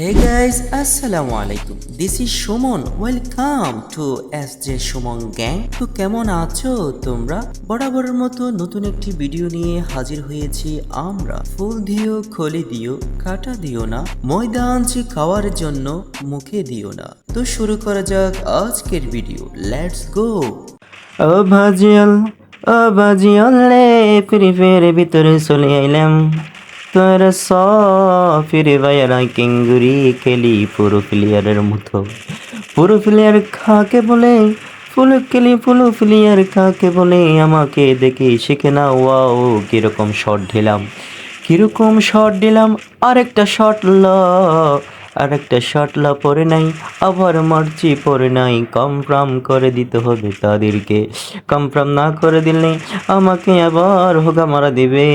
Hey guys, আসসালামু আলাইকুম this is Suman welcome to S J Suman gang তো কেমন আছো তোমরা? বরাবরের মতো নতুন একটি ভিডিও নিয়ে হাজির হয়েছি আমরা। ফুল দিও খলি দিও কাটা দিও না ময়দা আনছি খাওয়ার জন্য মুখে দিও না। তো শুরু করা যাক আজকের ভিডিও লেটস গো ও ভাজিয়াল ও রে ফিরে ফিরে ভিতরে চলে আইলাম। তোর ফিরে ভাইয়ারা কিঙ্গুরি খেলি, পুরো প্লেয়ারের মতো। পুরো প্লেয়ার খাকে বলে? ফুলু খেলি, ফুলু প্লেয়ার খাকে বলে? আমাকে দেখে শিখে না ওয়াও, কীরকম শট ঢেলাম কীরকম শট দিলাম? আরেকটা শট ল। আরেকটা শট লা পরে নাই, আবার মারছি পরে নাই। কমপ্রাম করে দিতে হবে তাদেরকে। কমপ্রাম না করে দিলে আমাকে আবার হোগা মারা দেবে,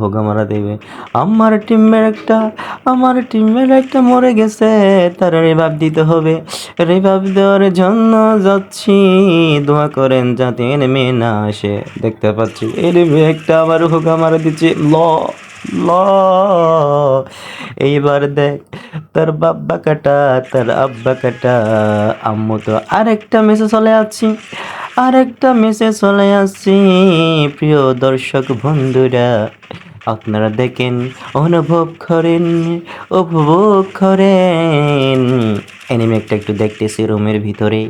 হোগা মারা দেবে। আমার টিমের একটা, আমার টিমের একটা মরে গেছে, তার রেভাব দিতে হবে। রেভাব দেওয়ার জন্য যাচ্ছি, দোয়া করেন যাতে নেমে না আসে। দেখতে পাচ্ছি এনিমে একটা আবার হোগা মারা দিচ্ছে, ল। এইবার দেখ, তার বাব্বা কাটা, তার আব্বা কাটা, আম্মু তো আরেকটা মেসে চলে আসছি। আরেকটা মেসে চলে আসছি, প্রিয় দর্শক বন্ধুরা, আপনারা দেখেন, অনুভব করেন, উপভোগ করেন। এনিমে একটা একটু দেখতেছি রুমের ভিতরে।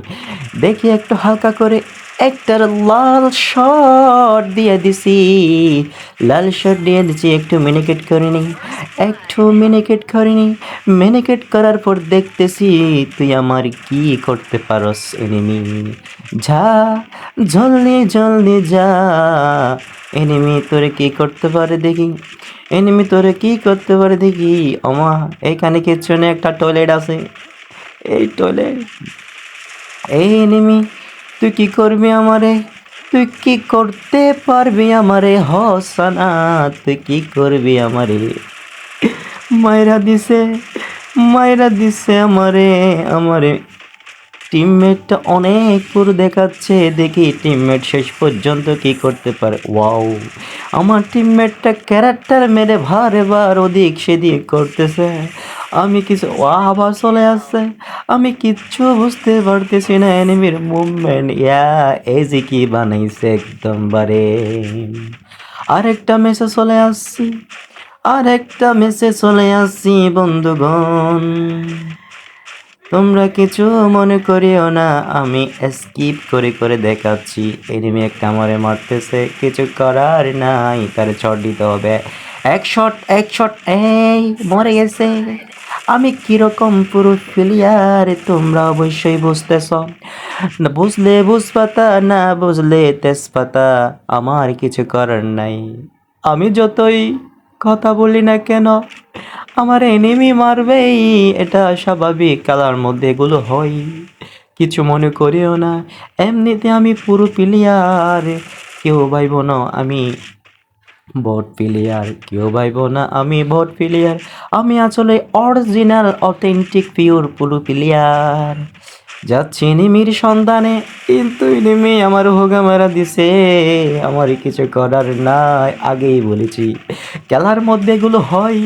দেখি একটু হালকা করে। একটা লাল শট দিয়ে দিছি। লাল শট দিয়ে দিছি, একটু মিনিকেট করে নিই একটু মিনিকেট করে নিই মিনিকেট করার পর দেখতেছি, তুই আমার কি করতে পারস এনিমি যা জলদি জলদি যা। এনিমি তোরে কি করতে পারে দেখি? এনিমি তোরে কি করতে পারে দেখি? আমা এখানে কিছু একটা টয়লেট আছে? এই টয়লেট এই এনিমি তুই কি করবি আমারে? তুই কি করতে পারবি আমারে? হসানা তুই কি করবি আমারে? মায়েরা দিছে মায়েরা দিছে আমারে আমারে। টিমমেটটা অনেক পুরো দেখাচ্ছে, দেখি টিমমেট শেষ পর্যন্ত কি করতে পারে। ওয়াও, আমার টিমমেটটা ক্যারেক্টার মেরে ভারে বার ওদিক সেদিক করতেছে। আমি কিছু আবার চলে আসছে। আমি কিচ্ছু বুঝতে পারতেছি না এনিমির মুভমেন্ট ইয়া, এই যে কি বানাইছে একদম বারে। আরেকটা মেসেজ চলে আসছি। আরেকটা মেসেজ চলে আসছি, বন্ধুগণ। তোমরা কিছু মনে করিও না, আমি স্কিপ করে করে দেখাচ্ছি। এনিমি একটা আমারে মারতেছে, কিছু করার নাই, তার শট দিতে হবে। এক শট এক শট এই, মরে গেছে। আমি কীরকম পুরুষ প্লেয়ার তোমরা অবশ্যই বুঝতেছ। না বুঝলে বুঝপাতা, না বুঝলে তেজপাতা, আমার কিছু করার নাই। আমি যতই কথা বলি না কেন, আমার এনিমি মারবেই, এটা স্বাভাবিক খেলার মধ্যে এগুলো হয়। কিছু মনে করিও না, এমনিতে আমি পুরো প্লেয়ার কেউ ভাইব না আমি বট প্লেয়ার, কেউ ভাইব না, আমি বট প্লেয়ার। আমি আসলে অরিজিনাল অথেন্টিক পিওর পুলু প্লেয়ার যাচ্ছি নিমির সন্ধানে, কিন্তু নিমি আমার হোগা মারা দিছে। আমার কিছু করার নাই, আগেই বলেছি। খেলার মধ্যে এগুলো হয়।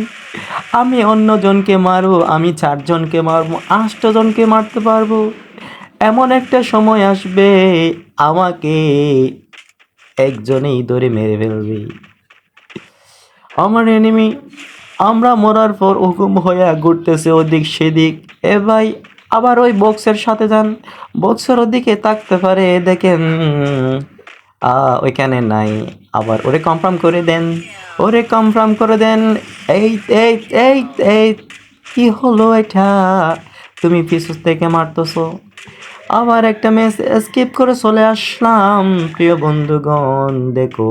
আমি অন্যজনকে মারবো, আমি চারজনকে মারবো আষ্টজনকে মারতে পারব। এমন একটা সময় আসবে, আমাকে একজনেই ধরে মেরে ফেলবে। আমার এনিমি আমরা মরার পর হুকুম হয়ে ঘুরতেছে ওদিক সেদিক। এ ভাই, আবার ওই বক্সের সাথে যান। বক্সের ওদিকে তাকতে পারে দেখেন ওইখানে নাই। আবার ওরে কনফার্ম করে দেন। ওরে কনফার্ম করে দেন, এই এই এই এই, কি হলো এটা? তুমি পিছু থেকে মারতেছো? আবার একটা ম্যাচ স্কিপ করে চলে আসলাম। প্রিয় বন্ধুগণ, দেখো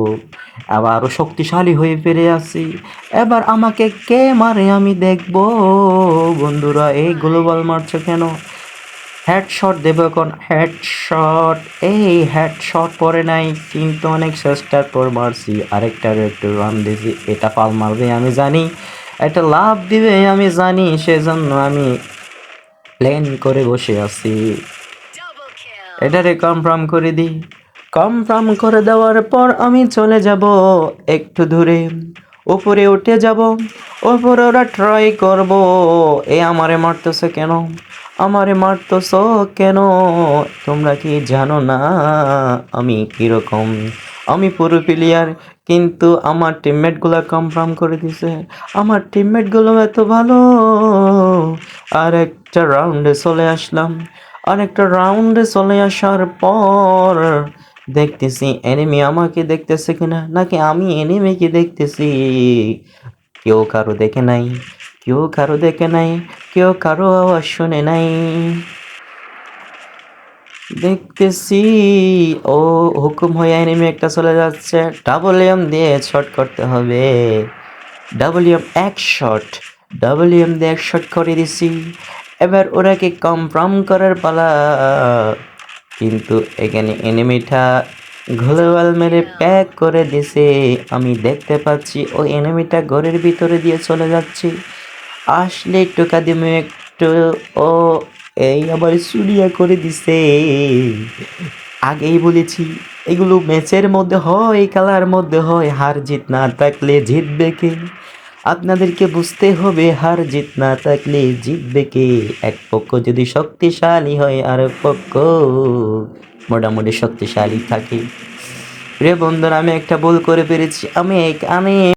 আবারও শক্তিশালী হয়ে ফিরে আসি। এবার আমাকে কে মারে আমি দেখব। বন্ধুরা, এই গ্লোবাল মারছে কেন? হেডশট দেবো এখন হেডশট এই হেডশট পরে নাই, কিন্তু অনেক চেষ্টার পর মারছি। আরেকটার একটু রান দিয়েছি এটা পাল মারবে আমি জানি। এটা লাভ দিবে আমি জানি, সেজন্য আমি প্ল্যান করে বসে আছি। এটারে কনফার্ম করে দিই। কনফার্ম করে দেওয়ার পর আমি চলে যাব একটু দূরে। উপরে উঠে যাব ওপরে ওরা ট্রাই করব। এ আমারে মারতেছে কেন? আমারে মারতেছ কেন? তোমরা কি জানো না আমি কীরকম? আমি পুরো প্লেয়ার কিন্তু আমার টিমমেটগুলো কনফার্ম করে দিছে। আমার টিমমেটগুলো এত ভালো। আর একটা রাউন্ডে চলে আসলাম। আর একটা রাউন্ডে চলে আসার পর দেখতেছি এনিমি আমাকে দেখতেছে কিনা, নাকি আমি এনিমিকে দেখতেছি? কেউ কারও দেখে নাই, কেউ কারও দেখে নাই, কেউ কারও আওয়াজ শুনে নাই। দেখতেছি, ও হুকুম হয়ে এনিমি একটা চলে যাচ্ছে ডাবল এম দিয়ে শট করতে হবে। ডাবল এম এক শট ডাবল এম দিয়ে এক শট করে দিছি। এবার ওরাকে কনফার্ম করার পালা, কিন্তু এখানে এনিমিটা গ্লোবাল মেরে প্যাক করে দিছে আমি দেখতে পাচ্ছি ওই এনিমিটা ঘরের ভিতরে দিয়ে চলে যাচ্ছে। আসলে একটু কাদিমে একটু, ও, এই আবার চুরিয়া করে দিছে। আগেই বলেছি, এগুলো ম্যাচের মধ্যে হয়, খেলার মধ্যে হয়। হার জিত না থাকলে জিতবে কে? আপনাদেরকে বুঝতে হবে, হার জিত না থাকলে জিতবে কে? এক পক্ষ যদি শক্তিশালী হয় আর এক পক্ষ মোটামুটি শক্তিশালী থাকে। রে বন্ধুরা, আমি একটা ভুল করে পেরেছি আমি এক- আমি